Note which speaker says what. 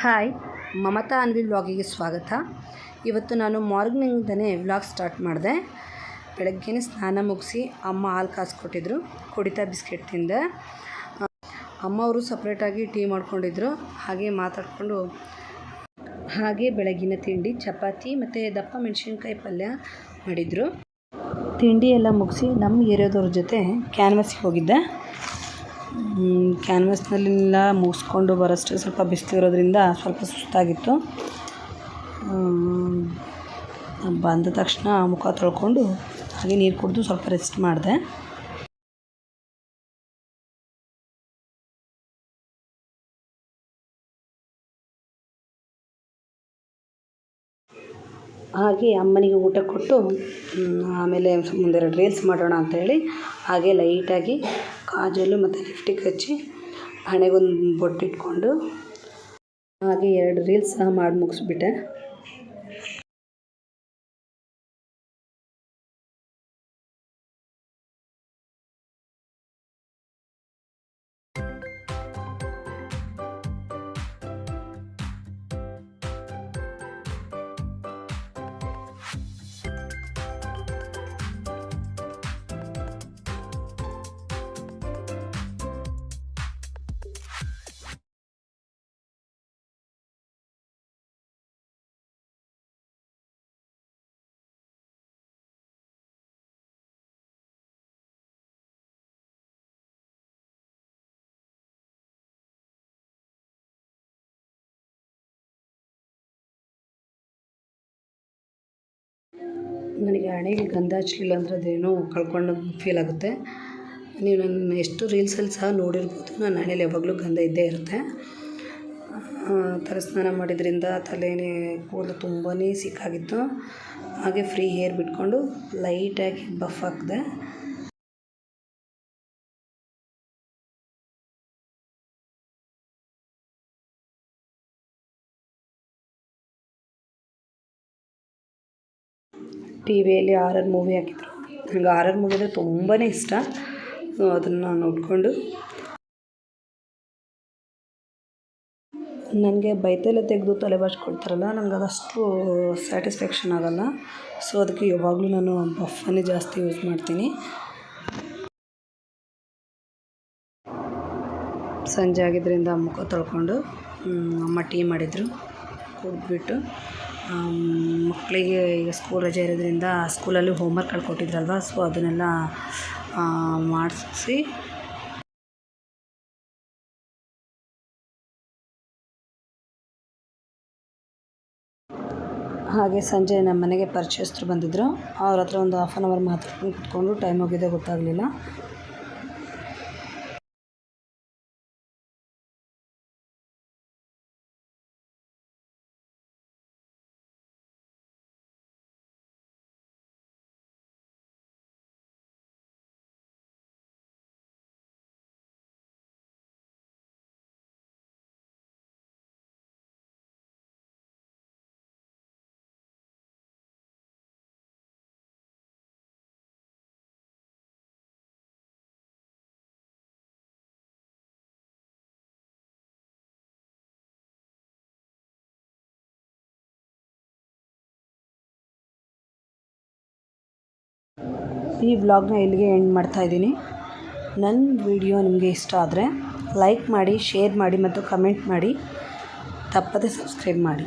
Speaker 1: Hi Mamata Anvi ವ್ಲಾಗಿಗೆ ಸ್ವಾಗತ. ಇವತ್ತು ನಾನು ಮಾರ್ನಿಂಗ್ದೇ ವ್ಲಾಗ್ ಸ್ಟಾರ್ಟ್ ಮಾಡಿದೆ. ಬೆಳಗ್ಗೆನೇ ಸ್ನಾನ ಮುಗಿಸಿ ಅಮ್ಮ ಹಾಲು ಕಾಸ್ಕೊಟ್ಟಿದ್ರು, ಕುಡಿತಾ ಬಿಸ್ಕೆಟ್ ತಿಂದೆ. ಅಮ್ಮ ಅವರು ಸಪ್ರೇಟಾಗಿ ಟೀ ಮಾಡ್ಕೊಂಡಿದ್ರು, ಹಾಗೆ ಮಾತಾಡಿಕೊಂಡು ಹಾಗೆ ಬೆಳಗಿನ ತಿಂಡಿ, ಚಪಾತಿ ಮತ್ತು ದಪ್ಪ ಮೆಣಸಿನ್ಕಾಯಿ ಪಲ್ಯ ಮಾಡಿದರು. ತಿಂಡಿ ಎಲ್ಲ ಮುಗಿಸಿ ನಮ್ಮ ಏರಿಯಾದವ್ರ ಜೊತೆ ಕ್ಯಾನ್ವಸ್ಗೆ ಹೋಗಿದ್ದೆ. ಕ್ಯಾನ್ವಸ್ನಲ್ಲೆಲ್ಲ ಮುಗಿಸ್ಕೊಂಡು ಬರೋಷ್ಟು ಸ್ವಲ್ಪ ಬಿಸಿಲಿರೋದ್ರಿಂದ ಸ್ವಲ್ಪ ಸುಸ್ತಾಗಿತ್ತು. ಬಂದ ತಕ್ಷಣ ಮುಖ ತೊಳ್ಕೊಂಡು ಹಾಗೆ ನೀರು ಕುಡಿದು ಸ್ವಲ್ಪ ರೆಸ್ಟ್ ಮಾಡಿದೆ. ಹಾಗೆ ಅಮ್ಮನಿಗೆ ಊಟ ಕೊಟ್ಟು ಆಮೇಲೆ ಒಂದೆರಡು ರೀಲ್ಸ್ ಮಾಡೋಣ ಅಂತ ಹೇಳಿ ಹಾಗೆ ಲೈಟಾಗಿ ಕಾಜಲು ಮತ್ತು ಲಿಫ್ಟಿಕ್ ಹಚ್ಚಿ ಹಣೆಗೊಂದು ಬೊಟ್ಟಿಟ್ಕೊಂಡು ಹಾಗೆ ಎರಡು ರೀಲ್ಸ್ ಮಾಡಿ ಮುಗಿಸ್ಬಿಟ್ಟೆ. ನನಗೆ ಹಣೆಗೆ ಗಂಧ ಹಚ್ಚಲಿಲ್ಲ ಅಂದರೆ ಅದೇನೋ ಕಳ್ಕೊಂಡು ಫೀಲ್ ಆಗುತ್ತೆ. ನೀವು ನನ್ನ ಎಷ್ಟು ರೀಲ್ಸಲ್ಲಿ ಸಹ ನೋಡಿರ್ಬೋದು. ನನ್ನ ಹಣೆಯಲ್ಲಿ ಯಾವಾಗಲೂ ಗಂಧ ಇದ್ದೇ ಇರುತ್ತೆ. ತಲೆ ಸ್ನಾನ ಮಾಡಿದ್ರಿಂದ ತಲೆನೇ ಕೂದಲು ತುಂಬಾ ಸಿಕ್ಕಾಗಿತ್ತು ಹಾಗೆ ಫ್ರೀ ಹೇರ್ ಬಿಟ್ಕೊಂಡು ಲೈಟಾಗಿ ಬಫ್ ಹಾಕಿದೆ ಟಿ ವಿಯಲ್ಲಿ ಆರರ್ ಮೂವಿ ಹಾಕಿದ್ರು. ನನಗೆ ಆರರ್ ಮೂವಿ ಅಂದರೆ ತುಂಬಾ ಇಷ್ಟ. ಸೊ ಅದನ್ನು ನೋಡಿಕೊಂಡು ನನಗೆ ಬೈತಲೆ ತೆಗೆದು ತಲೆ ಬಾಚ್ಕೊಳ್ತಾರಲ್ಲ ನನಗೆ ಅದಷ್ಟು ಸ್ಯಾಟಿಸ್ಫ್ಯಾಕ್ಷನ್ ಆಗೋಲ್ಲ. ಸೊ ಅದಕ್ಕೆ ಯಾವಾಗಲೂ ನಾನು ಬಫನ್ನೇ ಜಾಸ್ತಿ ಯೂಸ್ ಮಾಡ್ತೀನಿ. ಸಂಜೆ ಆಗಿದ್ದರಿಂದ ಮುಖ ತೊಳ್ಕೊಂಡು ಅಮ್ಮ ಟೀ ಮಾಡಿದರು. ಕುಡಿದ್ಬಿಟ್ಟು ಮಕ್ಕಳಿಗೆ ಈಗ ಸ್ಕೂಲ್ ರಜೆ ಇರೋದ್ರಿಂದ ಸ್ಕೂಲಲ್ಲಿ ಹೋಮ್ವರ್ಕ್ಗಳು ಕೊಟ್ಟಿದ್ರಲ್ವ ಸೊ ಅದನ್ನೆಲ್ಲ ಮಾಡಿಸಿ. ಹಾಗೆ ಸಂಜೆ ನಮ್ಮ ಮನೆಗೆ ಪರಿಚಯಸ್ಥರು ಬಂದಿದ್ದರು ಅವ್ರ ಹತ್ರ ಒಂದು ಹಾಫ್ ಆನ್ ಅವರ್ ಮಾತಾಡ್ಕೊಂಡು ಕುತ್ಕೊಂಡು ಟೈಮ್ ಹೋಗಿದ್ದೆ, ಗೊತ್ತಾಗಲಿಲ್ಲ. ಈ ವ್ಲಾಗ್ನ ಇಲ್ಲಿಗೆ ಎಂಡ್ ಮಾಡ್ತಾ ಇದ್ದೀನಿ. ನನ್ನ ವಿಡಿಯೋ ನಿಮಗೆ ಇಷ್ಟ ಆದರೆ ಲೈಕ್ ಮಾಡಿ, ಶೇರ್ ಮಾಡಿ ಮತ್ತು ಕಮೆಂಟ್ ಮಾಡಿ. ತಪ್ಪದೆ ಸಬ್ಸ್ಕ್ರೈಬ್ ಮಾಡಿ.